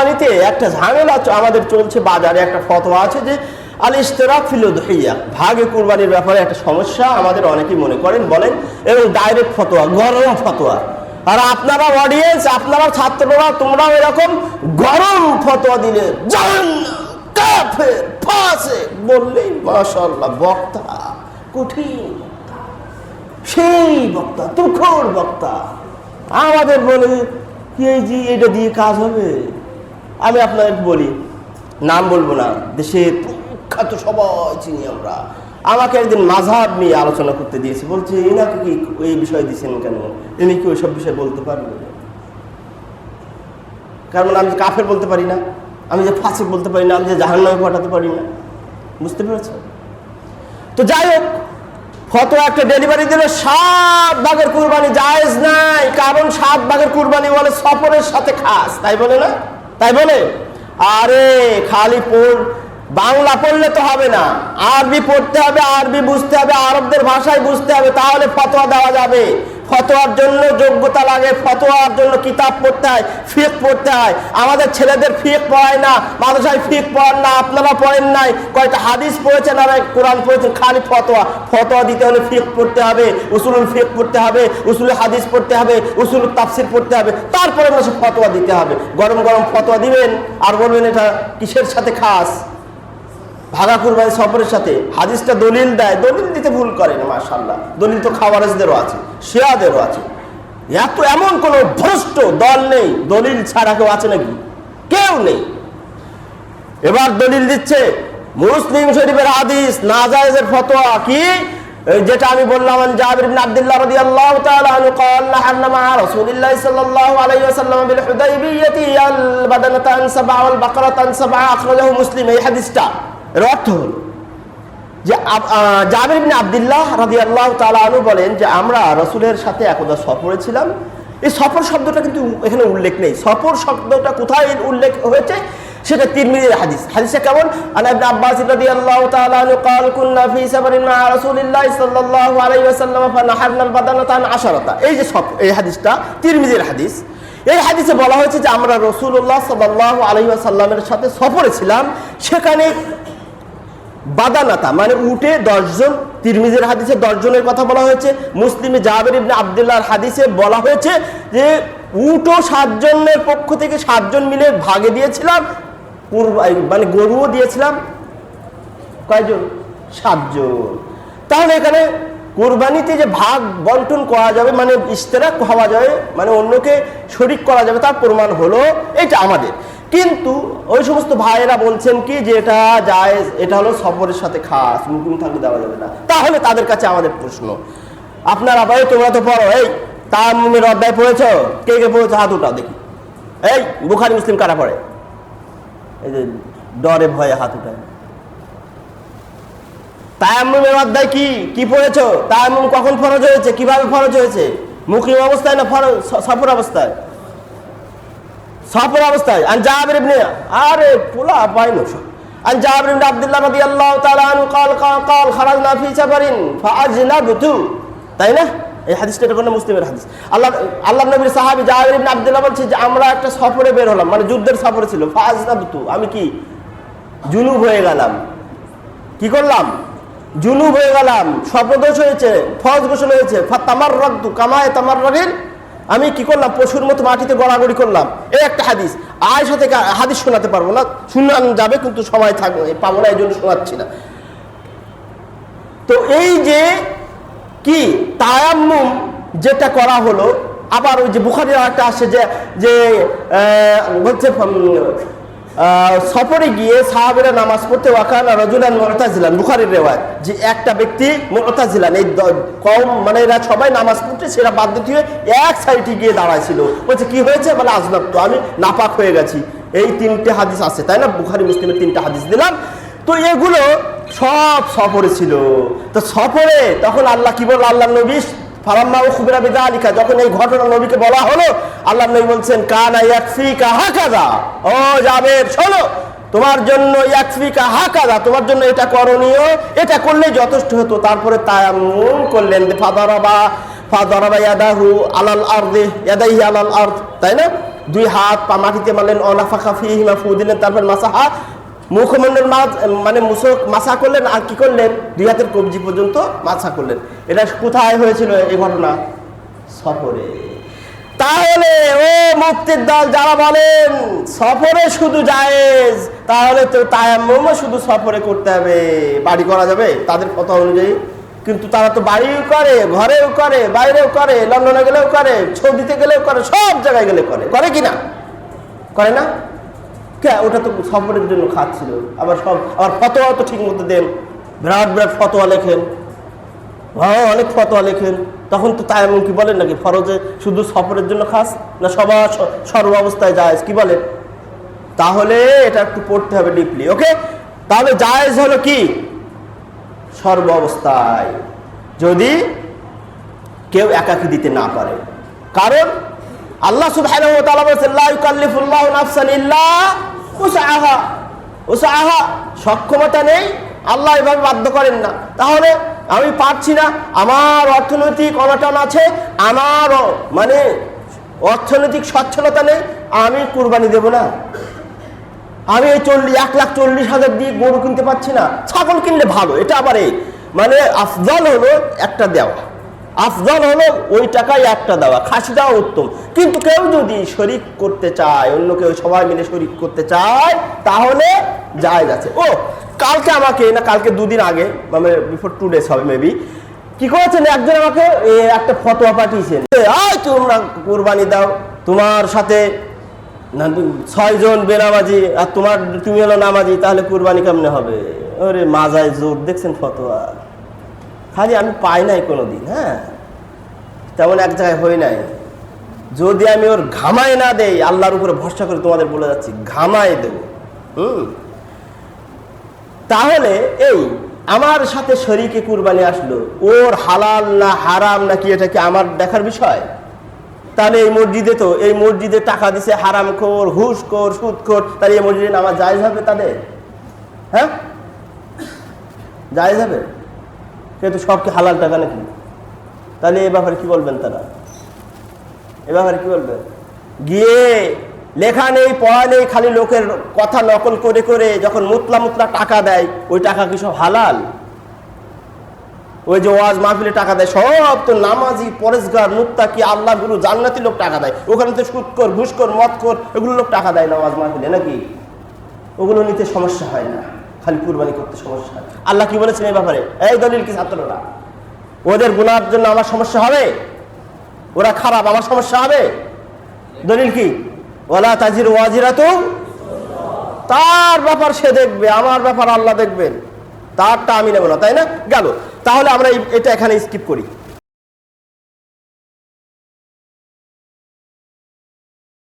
কুরবানিতে একটা ঝামেলা আমাদের চলছে বাজারে, একটা ফতোয়া আছে যে আল ইশতেরাক ফিল উদহিয়া। ভাগে কুরবানির ব্যাপারে একটা সমস্যা আমাদের অনেকেই মনে করেন, বলেন, এবং ডাইরেক্ট ফতোয়া, গরম ফতোয়া। আর আপনারা অডিয়েন্স আপনারা ছাত্ররা, তোমরাও এরকম গরম ফতোয়া দিলে বললেই মাশাআল্লাহ, বক্তা। কঠিন। সেই বক্তা, তুখোর বক্তা। আমাদের বলে, কি যে, এটা দিয়ে কাজ হবে? আমি আপনাদের বলি, নাম বলব না, দেশের প্রখ্যাত সবাই চিনি আমরা। আমাকে একদিন মাঝাব নিয়ে আলোচনা করতে দিয়েছে, বলছে, এনাকে কি এই বিষয় দিয়েছেন কেন? ইনি কি ওইসব বিষয় বলতে পারবে? কারণ আমি যে কাফের বলতে পারি না, আমি যে ফাঁসিক বলতে পারি না, আমি যে জাহান্নামে পাঠাতে পারি না। বুঝতে পেরেছ তো যাই হোক ফটো একটা ডেলিভারি দিলে সাত ভাগের কুরবানি জায়েজ নাই, কারণ সাত ভাগের কুরবানি বলে সফরের সাথে খাস, তাই বলে না? তাই বলে? আরে, খালি পড়, বাংলা পড়লে তো হবে না। আরবি পড়তে হবে, আরবি বুঝতে হবে, আরবদের ভাষায় বুঝতে হবে, তাহলে ফতোয়া দেওয়া যাবে। ফতোয়ার জন্য যোগ্যতা লাগে, ফতোয়ার জন্য কিতাব পড়তে হয়, ফিক পড়তে হয়। আমাদের ছেলেদের ফিক পড়ায় না, মাদ্রাসায় ফিক পড়ান না, আপনারা পড়েন নাই। কয়েকটা হাদিস পড়েছেন আর কোরআন পড়েছেন, খালি ফতোয়া। ফতোয়া দিতে হলে ফিক পড়তে হবে, উসুলুল ফিক পড়তে হবে, উসুল হাদিস পড়তে হবে, উসুল তাফসির পড়তে হবে। তারপরে মাসে ফতোয়া দিতে হবে। গরম গরম ফতোয়া দিবেন, আর বলবেন এটা কিসের সাথে খাস? ভাগা কুরবানি সফরের সাথে হাদিসটা দলিল দেয় দলিল দিতে ভুল করে না মাশাল্লাহ দলিল তো খাওয়ারেজদেরও আছে শেয়াদেরও আছে এত এমন কোন ভ্রষ্ট দল নেই দলিল ছাড়া কেউ আছে নাকি কেউ নেই এবার দলিল দিচ্ছে মুসলিম শরীফের হাদিস নাজায়েজের ফতোয়া কি এই যেটা আমি বললাম আন জাবির ইবনে আব্দুল্লাহ রাদিয়াল্লাহু তাআলা আনহু قال لحنا مع رسول الله صلى الله عليه وسلم بالحديبية البدنة عن سبع والبقرة عن سبع أخرجه مسلم এই হাদিসটা এর অর্থ হলো যে আব- আহ, জাবির ইবনে আব্দুল্লাহ রাদিয়াল্লাহু তাআলা আনহু বলেন যে আমরা রসুলের সাথে একদা সফরে ছিলাম এই সফর শব্দটা কিন্তু এখানে উল্লেখ নেই সফর শব্দটা কোথায় উল্লেখ হয়েছে সেটা তিরমিজির হাদিস হাদিসটা কেমন আন ইবনে আব্বাস রাদিয়াল্লাহু তাআলা আনহু قال كنا في سفر مع رسول الله صلى الله عليه وسلم فنحرنا البدنة عن عشرة এই যে সফর এই হাদিসটা তিরমিজির হাদিস এই হাদিসে বলা হয়েছে যে আমরা রসুল্লাহ সাল্লাল্লাহু আলাইহি ওয়াসাল্লামের সাথে সফরে ছিলাম সেখানে বাদানাতা মানে উঠে দশজন, তিরমিজের হাদিসে দশজনের কথা বলা হয়েছে। মুসলিমে জাহাবের ইবনে আবদুল্লাহর হাদিসে বলা হয়েছে যে, উটও সাতজনের পক্ষ থেকে সাতজন মিলে ভাগে দিয়েছিলাম মানে গরুও দিয়েছিলাম, কয়জন? সাতজন। তাহলে এখানে কোরবানিতে যে ভাগ বন্টন করা যাবে মানে ইশতেরাক হওয়া যাবে মানে অন্যকে শরিক করা যাবে, তার প্রমাণ হলো এটা আমাদের। কিন্তু ওই সমস্ত ভাইয়েরা বলছেন কি যে এটা যায় এটা হলো সফরের সাথে খাস মুকুম থাকলে দেওয়া যাবে না। তাহলে তাদের কাছে আমাদের প্রশ্ন। আপনারা ভাই, তোমরা তো পড়ো, এই তামিমের অধ্যায় পড়েছ? কে কে পড়েছো? হাত উঠাও দেখি। এই, বুখারি, মুসলিম কারা পড়ে? এই যে ডরে ভয়ে হাত উঠায়। তায়াম্মুমের অধ্যায় কি? কি পড়েছো? তায়াম্মুম কখন ফরজ হয়েছে? কীভাবে ফরজ হয়েছে? মুকিম অবস্থায় না ফরজ, সফর অবস্থায়? সফর অবস্থায় আন জাবির ইবনে আরে পোলা পাইনো সব আন জাবির ইবনে আব্দুল্লাহ রাদিয়াল্লাহু তাআলা আনহু قال قال قال خرجنا في سفر فاجنبت তাই না এই হাদিসটা এটা কোনো মুসলিমের হাদিস আল্লাহ আল্লাহ নবীর সাহাবী জাবির ইবনে আব্দুল্লাহ বলছে যে আমরা একটা সফরে বের হলাম মানে যুদ্ধের সফরে ছিল ফাজনাবতু আমি কি জুনুব হয়ে গেলাম কি করলাম জুনুব হয়ে গেলাম স্বপ্নদোষ হয়েছে ফজ গোসল হয়েছে ফা- তামার রক্তু কামায় তামার রগিল আমি কি করলাম? পশুর মতো মাটিতে গড়াগড়ি করলাম। এই একটা হাদিস। আয়সা থেকে হাদিস শোনাতে পারব না। শুনান যাবে, কিন্তু সময় থাকবে। পাবো না, এই জন্য শোনাচ্ছি না। তো এই যে কি? তায়াম্মুম যেটা করা হলো, আবার ওই যে বুখারির একটা আসে যে যে হচ্ছে সফরে গিয়ে সাহাবেরা নামাজ পড়তে ওয়াকান রজুলান মোরতাজিলান বুখারির রেওয়াজ যে একটা ব্যক্তি মোরতাজিলান এই কম মানে এরা সবাই নামাজ পড়তে সেটা বাদ দিতে হয়ে এক সাইডে গিয়ে দাঁড়াইছিল। বলছে, কি হয়েছে? বলে আজনাব তো আমি নাপাক হয়ে গেছি। এই তিনটে হাদিস আছে, তাই না? বুখারি, মুসলিমের তিনটে হাদিস দিলাম। তো এগুলো সব সফরে ছিল। তো সফরে তখন আল্লাহ কি বলল? আল্লাহ নবী ফারাম্মা ও খুবিরা বিদা আলিকা যখন এই ঘটনা নবীকে বলা হলো, আল্লাহ নবী বলছেন, কানা ইয়াকফিকা হাকাদা। ও জাবের, শোনো, তোমার জন্য ইয়াকফিকা হাকাদা, তোমার জন্য এটা করণীয়, এটা করলে যথেষ্ট হতো। তারপরে তায়াম্মুম করলেন, ফাদারাবা ফাদারাবা ইয়াদাহু আলাল আরদে, ইয়াদাইহি আলাল আরদ, তাই না? দুই হাত পা মাটিতে মারলেন, অনাফাখা ফি হিমা দিলেন, তারপর মাসাহা মুখমণ্ডল মাছ মানে মুসক মাসা করলেন আর কি করলেন? দুই হাতের কবজি পর্যন্ত মাছা করলেন। এটা কোথায় হয়েছিল এই ঘটনা? সফরে। তাহলে ও মুক্তির দল যারা বলেন, সফরে শুধু জায়েজ, তাহলে তো তায়াম্মুমও শুধু সফরে করতে হবে। বাড়ি করা যাবে তাদের কথা অনুযায়ী। কিন্তু তারা তো বাড়িও করে, ঘরেও করে, বাইরেও করে, লন্ডনে গেলেও করে ছবিতে গেলেও করে, সব জায়গায় গেলে করে। করে কি না? করে না? কে? ওটা তো সফরের জন্য খাচ্ছিল। আবার সব, আবার ফতোয়া তো ঠিক মতো দেন। বিরাট বিরাট ফতোয়া লেখেন। হ্যাঁ অনেক ফতোয়া লেখেন। তখন তো তাই এমন কি বলেন নাকি, ফরজে শুধু সফরের জন্য খাস না সবার সর্ব অবস্থায় জায়েজ? কি বলেন? তাহলে এটা একটু পড়তে হবে ডিপলি ওকে তাহলে জায়েজ হলো কি? সর্ব অবস্থায় যদি কেউ একাকি দিতে না পারে। কারণ আল্লাহ ওয়া উসআহা উসআহা সক্ষমতা নেই। আল্লাহ এভাবে বাধ্য করেন না। তাহলে আমি পারছি না। আমার অর্থনৈতিক অনটন আছে, আমার মানে অর্থনৈতিক সচ্ছলতা নেই, আমি কোরবানি দেব না। আমি এই চল্লিশ, এক লাখ চল্লিশ হাজার দিয়ে গরু কিনতে পারছি না। ছাগল কিনলে ভালো, এটা আবার এই। মানে আফজল হলো একটা দেওয়া। আফজল হলো ওই টাকায় একটা দেওয়া, খাসি দেওয়া উত্তম। কিন্তু কেউ যদি শরিক করতে চায়, অন্য কেউ সবাই মিলে শরিক করতে চায়, তাহলে যায় যাচ্ছে ও, কালকে আমাকে, না কালকে দুদিন আগে মানে বিফোর টু ডেজ হবে মেবি কি করেছেন একজন আমাকে? একটা ফটোয়া পাঠিয়েছেন। আয় তোমরা কোরবানি দাও, তোমার সাথে ছয়জন বেনামাজি, আর তোমার, তুমি হলো নামাজি, তাহলে কুরবানি কেমনে হবে? ওরে মাজায় জোর, দেখছেন ফতোয়া? খালি আমি পাই নাই কোনো দিন হ্যাঁ। তেমন এক জায়গায় হই নাই। যদি আমি ওর ঘামায় না দেই, আল্লাহর উপরে ভরসা করে তোমাদের বলে যাচ্ছি ঘামায় দেব। হুম? তাহলে এই আমার সাথে শরীকে কুরবানি আসলো, ওর হালাল না হারাম নাকি এটা কি আমার দেখার বিষয়? তাহলে এই মসজিদে তো, এই মসজিদে টাকা দিছে হারাম খোর ঘুষ খোর, সুদ খোর, তাহলে এই মসজিদে নামাজ জায়েজ হবে তাদের? হ্যাঁ? জায়েজ হবে? কিন্তু সবকে হালাল টাকা নাকি? তাহলে এ ব্যাপারে কি বলবেন তারা? এ ব্যাপারে কি বলবেন? গিয়ে লেখা নেই, পড়া নেই, খালি লোকের কথা নকল করে করে যখন মুতলা মুতলা টাকা দেয়, ওই টাকা কি সব হালাল? ওই যে ওয়াজ মাহফিলে টাকা দেয়, সব তো নামাজি, পরেশগার, মুত্তাকি, আল্লাহ গুরু, জান্নাতি লোক টাকা দেয়। ওখানে তো সুৎকর ঘুষকর, মদকর, এগুলো লোক টাকা দেয় না ওয়াজ মাহফিলে নাকি? ওগুলো নিতে সমস্যা হয় না। খালি কুরবানি করতে সমস্যা আল্লাহ কি বলেছেন এই ব্যাপারে? এই দলিল কি ছাত্ররা? ওদের গুনার জন্য আমার সমস্যা হবে? ওরা খারাপ, আমার সমস্যা হবে? দলিল কি? ওলা তাজির ওয়াজিরা তো তার ব্যাপার সে দেখবে, আমার ব্যাপার আল্লাহ দেখবেন। তারটা আমি নেব না, তাই না? গেল। তাহলে আমরা এটা এখানে স্কিপ করি।